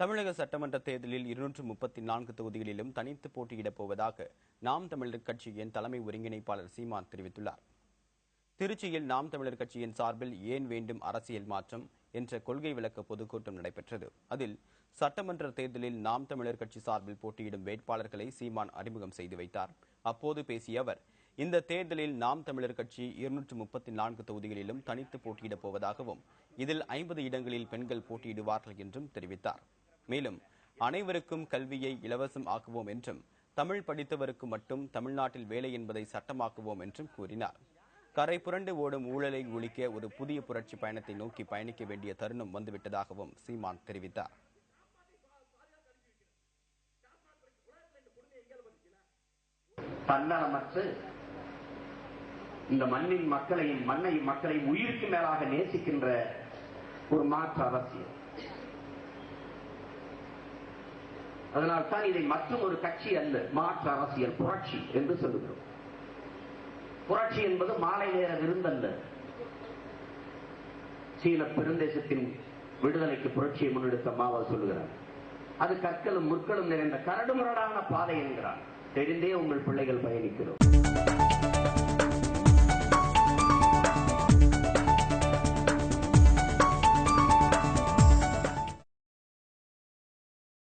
தமிழக சட்டமன்ற தேர்தலில் இருநூற்று முப்பத்தி நான்கு தொகுதிகளிலும் தனித்து போட்டியிடப் போவதாக நாம் தமிழர் கட்சியின் தலைமை ஒருங்கிணைப்பாளர் சீமான் தெரிவித்துள்ளார். திருச்சியில் நாம் தமிழர் கட்சியின் சார்பில் ஏன் வேண்டும் அரசியல் மாற்றம் என்ற கொள்கை விளக்க பொதுக்கூட்டம் நடைபெற்றது. அதில் சட்டமன்ற தேர்தலில் நாம் தமிழர் கட்சி சார்பில் போட்டியிடும் வேட்பாளர்களை சீமான் அறிமுகம் செய்து வைத்தார். அப்போது பேசிய அவர் இந்த தேர்தலில் நாம் தமிழர் கட்சி இருநூற்று முப்பத்தி நான்கு தொகுதிகளிலும் தனித்து போட்டியிடப் போவதாகவும் இதில் ஐம்பது இடங்களில் பெண்கள் போட்டியிடுவார்கள் என்றும் தெரிவித்தார். மேலும் அனைவருக்கும் கல்வியை இலவசம் ஆக்குவோம் என்றும் தமிழ் படித்தவருக்கு மட்டும் தமிழ்நாட்டில் வேலை என்பதை சட்டமாக்குவோம் என்றும் கூறினார். கரை புரண்டு ஓடும் ஊழலை ஒழிக்க ஒரு புதிய புரட்சி பயணத்தை நோக்கி பயணிக்க வேண்டிய தருணம் வந்துவிட்டதாகவும் சீமான் தெரிவித்தார். தன்னலமற்று இந்த மண்ணின் மக்களையும் மண்ணையும் மக்களையும் உயிருக்கு மேலாக நேசிக்கின்ற ஒரு மாற்று அரசியல். அதனால் தான் இதை மற்றும் ஒரு கட்சி அல்ல மாற்று அரசியல் புரட்சி என்று சொல்லுகிறோம். புரட்சி என்பது மாலை நேர விருந்தல்ல. சீன பெருந்தேசத்தின் விடுதலைக்கு புரட்சியை முன்னெடுத்த மாவா சொல்லுகிறார். அது கற்களும் முற்களும் நிறைந்த கரடுமுரடான பாதை என்கிறார். தெரிந்தே உங்கள் பிள்ளைகள் பயணிக்கிறோம்.